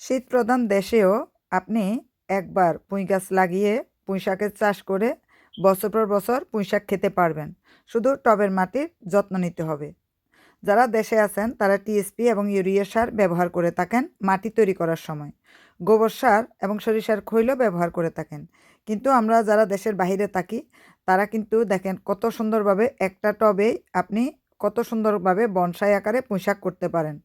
শীত প্রধান দেশেও আপনি একবার পুঁই গাছ লাগিয়ে পুঁই শাকের চাষ করে বছর পর বছর পুঁই শাক খেতে পারবেন। শুধু টবের মাটির যত্ন নিতে হবে। যারা দেশে আছেন, তারা টিএসপি এবং ইউরিয়া সার ব্যবহার করে থাকেন মাটি তৈরি করার সময়। গোবর সার এবং সরিষার খৈলও ব্যবহার করে থাকেন। কিন্তু আমরা যারা দেশের বাইরে থাকি, তারা কিন্তু দেখেন কত সুন্দরভাবে একটা টবেই আপনি কত সুন্দরভাবে বনসাই আকারে পুঁইশাক করতে পারেন।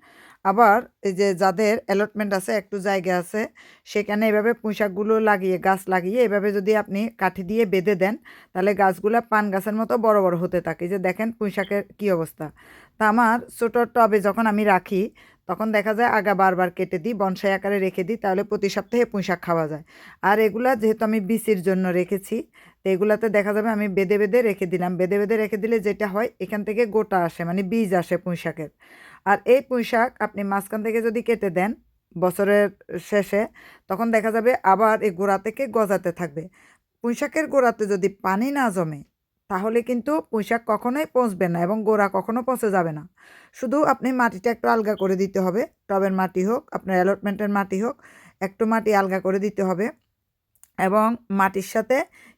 আবার এই যে যাদের অ্যালটমেন্ট আছে, একটু জায়গা আছে, সেখানে এভাবে পুঁইশাকগুলো লাগিয়ে, গাছ লাগিয়ে এভাবে যদি আপনি কাঠি দিয়ে বেঁধে দেন, তাহলে গাছগুলো পান গাছের মতো বড় বড় হতে থাকে। যে দেখেন পুঁইশাকের কী অবস্থা। তা আমার ছোটো টবে যখন আমি রাখি, তখন দেখা যায় আগা বারবার কেটে দিই, বনসাই আকারে রেখে দিই, তাহলে প্রতি সপ্তাহে পুঁইশাক খাওয়া যায়। আর এগুলা যেহেতু আমি বিচির জন্য রেখেছি তো এগুলাতে দেখা যাবে আমি বেঁধে বেঁধে রেখে দিলাম। বেঁধে বেঁধে রেখে দিলে যেটা হয়, এখান থেকে গোটা আসে মানে বীজ আসে পুঁইশাকের। আর এই পুঁইশাক আপনি মাঝখান থেকে যদি কেটে দেন বছরের শেষে, তখন দেখা যাবে আবার এই গোড়া থেকে গজাতে থাকবে। পুঁইশাকের গোড়াতে যদি পানি না জমে, তাহলে কিন্তু পুঁইশাক কখনোই পচবে না এবং গোড়া কখনো পচে যাবে না। শুধু আপনি মাটিটা একটু আলগা করে দিতে হবে। টবের মাটি হোক, আপনার অ্যালটমেন্টের মাটি হোক, একটু মাটি আলগা করে দিতে হবে। এবং মাটির সাথে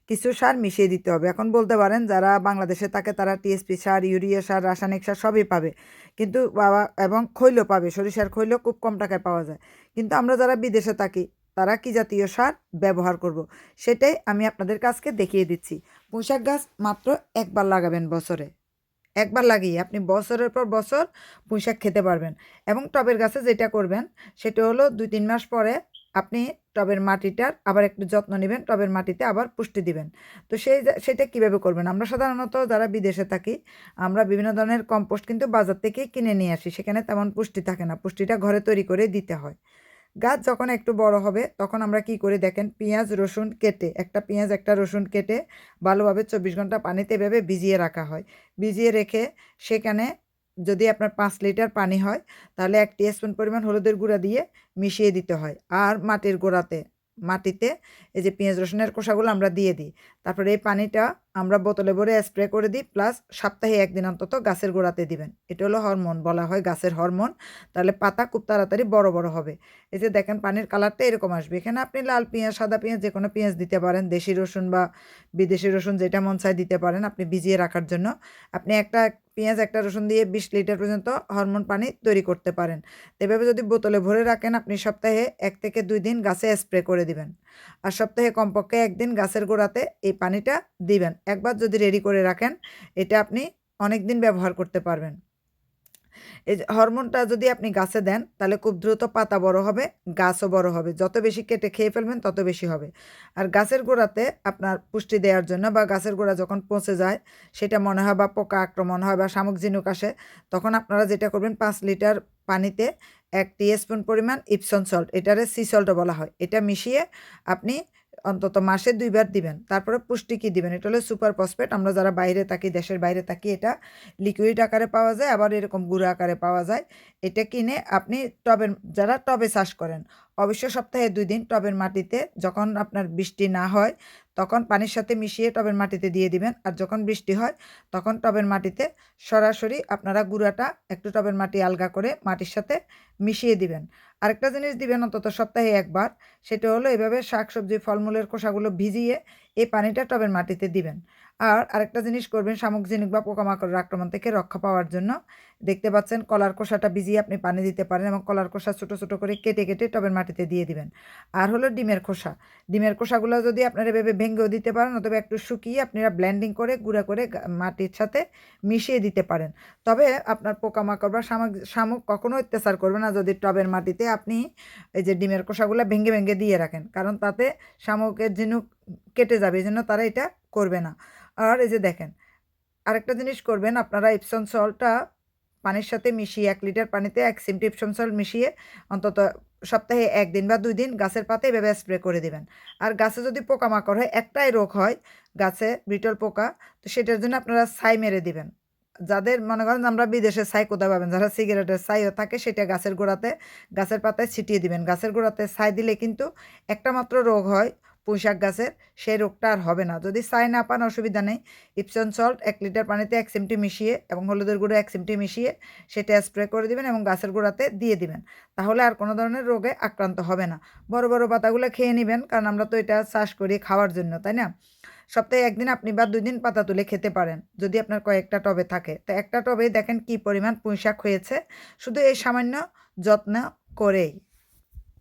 কিছু সার মিশিয়ে দিতে হবে। এখন বলতে পারেন যারা বাংলাদেশে থাকে তারা টিএসপি সার, ইউরিয়া সার, রাসায়নিক সার সবই পাবে। কিন্তু বাবা এবং খৈলও পাবে। সরিষার খৈলও খুব কম টাকায় পাওয়া যায়। কিন্তু আমরা যারা বিদেশে থাকি, তারা কি জাতীয় সার ব্যবহার করব। সেটাই আমি আপনাদের কাছকে দেখিয়ে দিচ্ছি। পোশাক গাছ মাত্র একবার লাগাবেন বছরে। একবার লাগিয়ে আপনি বছরের পর বছর পুঁইশাক খেতে পারবেন। এবং টবের গাছে যেটা করবেন, সেটা হলো দুই তিন মাস পরে আপনি টবের মাটিটার আবার একটু যত্ন নেবেন, টবের মাটিতে আবার পুষ্টি দিবেন। তো সেই সেটা কীভাবে করবেন? আমরা সাধারণত যারা বিদেশে থাকি, আমরা বিভিন্ন ধরনের কম্পোস্ট কিন্তু বাজার থেকে কিনে নিয়ে আসি। সেখানে তেমন পুষ্টি থাকে না, পুষ্টিটা ঘরে তৈরি করে দিতে হয়। গাছ যখন একটু বড় হবে, তখন আমরা কি করে দেখেন, পেঁয়াজ, রসুন কেটে, একটা পেঁয়াজ, একটা রসুন কেটে ভালোভাবে চব্বিশ ঘণ্টা পানিতে এভাবে ভিজিয়ে রাখা হয়। ভিজিয়ে রেখে সেখানে যদি আপনার পাঁচ লিটার পানি হয়, তাহলে এক স্পুন পরিমাণ হলুদের গুঁড়া দিয়ে মিশিয়ে দিতে হয়। আর মাটির গোড়াতে, মাটিতে এই যে পেঁয়াজ রসুনের কোষাগুলো আমরা দিয়ে দিই। তারপরে এই পানিটা আমরা বোতলে ভরে স্প্রে করে দিই, প্লাস সপ্তাহে একদিন অন্তত গাছের গোড়াতে দিবেন। এটা হলো হরমোন, বলা হয় গাছের হরমোন। তাহলে পাতা খুব তাড়াতাড়ি বড় বড় হবে। এই যে দেখেন পানির কালারটা এরকম আসবে। এখানে আপনি লাল পেঁয়াজ, সাদা পেঁয়াজ যে কোনো পেঁয়াজ দিতে পারেন, দেশি রসুন বা বিদেশি রসুন যেটা মন চায় দিতে পারেন আপনি ভিজিয়ে রাখার জন্য। আপনি একটা পেঁয়াজ, একটা রসুন দিয়ে বিশ লিটার পর্যন্ত হরমোন পানি তৈরি করতে পারেন। এভাবে যদি বোতলে ভরে রাখেন, আপনি সপ্তাহে এক থেকে দুই দিন গাছে স্প্রে করে দিবেন। আর সপ্তাহে কমপক্ষে একদিন গাছের গোড়াতে এই পানিটা দিবেন। একবার যদি রেডি করে রাখেন, এটা আপনি অনেক দিন ব্যবহার করতে পারবেন। এই হরমোনটা যদি আপনি গাছে দেন, তাহলে খুব দ্রুত পাতা বড় হবে, গাছও বড় হবে। যত বেশি কেটে খেয়ে ফেলবেন, তত বেশি হবে। আর গাছের গোড়াতে আপনার পুষ্টি দেওয়ার জন্য বা গাছের গোড়া যখন পচে যায়, সেটা মনে হয় বা পোকা আক্রমণ হয় বা শামুক ঝিনুক আসে, তখন আপনারা যেটা করবেন, পাঁচ লিটার পানিতে এক স্পুন পরিমাণ ইপসন সল্ট এটারে সি সল্টও বলা হয়। এটা মিশিয়ে আপনি অন্তত মাসে দুইবার দিবেন। তারপরে পুষ্টি কী দিবেন? এটা হলো সুপার ফসফেট আমরা যারা বাইরে থাকি, দেশের বাইরে থাকি, এটা লিকুইড আকারে পাওয়া যায়, আবার এরকম গুঁড়ো আকারে পাওয়া যায়। এটা কিনে আপনি টবের, যারা টবে চাষ করেন, অবশ্য সপ্তাহে দুই দিন টবের মাটিতে যখন আপনার বৃষ্টি না হয়, তখন পানির সাথে মিশিয়ে টবের মাটিতে দিয়ে দিবেন। আর যখন বৃষ্টি হয়, তখন টবের মাটিতে সরাসরি আপনারা গুঁড়াটা একটু টবের মাটি আলগা করে মাটির সাথে মিশিয়ে দিবেন। আরেকটা জিনিস দিবেন অন্তত সপ্তাহে একবার, সেটা হলো এভাবে শাক সবজি ফলমূলের খোসাগুলো ভিজিয়ে এই পানিটা টবের মাটিতে দিবেন। আর আরেকটা জিনিস করবেন শামুক ঝিনুক বা পোকামাকড়ের আক্রমণ থেকে রক্ষা পাওয়ার জন্য। দেখতে পাচ্ছেন, কলার খোসাটা ভিজিয়ে আপনি পানি দিতে পারেন এবং কলার খোসা ছোটো ছোটো করে কেটে কেটে টবের মাটিতে দিয়ে দিবেন। আর হলো ডিমের খোসা। ডিমের খোসাগুলো যদি আপনারা এভাবে ভেঙেও দিতে পারেন অথবা একটু শুকিয়ে আপনারা ব্ল্যান্ডিং করে, গুঁড়া করে মাটির সাথে মিশিয়ে দিতে পারেন। তবে আপনার পোকামাকড় বা শামুক শামুক কখনো অত্যাচার করবে না যদি টবের মাটিতে আপনি এই যে ডিমের খোসাগুলো ভেঙে ভেঙে দিয়ে রাখেন। কারণ তাতে শামুকের ঝিনুক কেটে যাবে এই জন্য তারা এটা করবে না। আর এই যে দেখেন, আরেকটা জিনিস করবেন, আপনারা ইপসন সল্টটা পানির সাথে মিশিয়ে, এক লিটার পানিতে এক সিমটি ইপসন সল্ট মিশিয়ে অন্তত সপ্তাহে একদিন বা দুই দিন গাছের পাতে এভাবে স্প্রে করে দেবেন। আর গাছে যদি পোকামাকড় হয়, একটাই রোগ হয় গাছে বিটল পোকা, তো সেটার জন্য আপনারা ছাই মেরে দিবেন। যাদের মনে করেন আমরা বিদেশে ছাই কোথায় পাবেন, যারা সিগারেটের ছাইও থাকে, সেটা গাছের গোড়াতে, গাছের পাতায় ছিটিয়ে দিবেন। গাছের গোড়াতে ছাই দিলে কিন্তু একটা মাত্র রোগ হয় পুঁইশাক গাছের, সেই রোগটা আর হবে না। যদি চাই না পান, অসুবিধা নেই। ইপসন সল্ট এক লিটার পানিতে এক চিমটি মিশিয়ে এবং হলুদের গুঁড়ো এক চিমটি মিশিয়ে সেটা স্প্রে করে দিবেন এবং গাছের গোড়াতে দিয়ে দিবেন। তাহলে আর কোনো ধরনের রোগে আক্রান্ত হবে না। বড় বড় পাতাগুলো খেয়ে নেবেন, কারণ আমরা তো এটা চাষ করি খাওয়ার জন্য, তাই না? সপ্তাহে একদিন আপনি বা দুই দিন পাতা তুলে খেতে পারেন, যদি আপনার কয়েকটা টবে থাকে। তো একটা টবেই দেখেন কি পরিমাণ পুঁইশাক হয়েছে। শুধু এই সামান্য যত্ন করেই।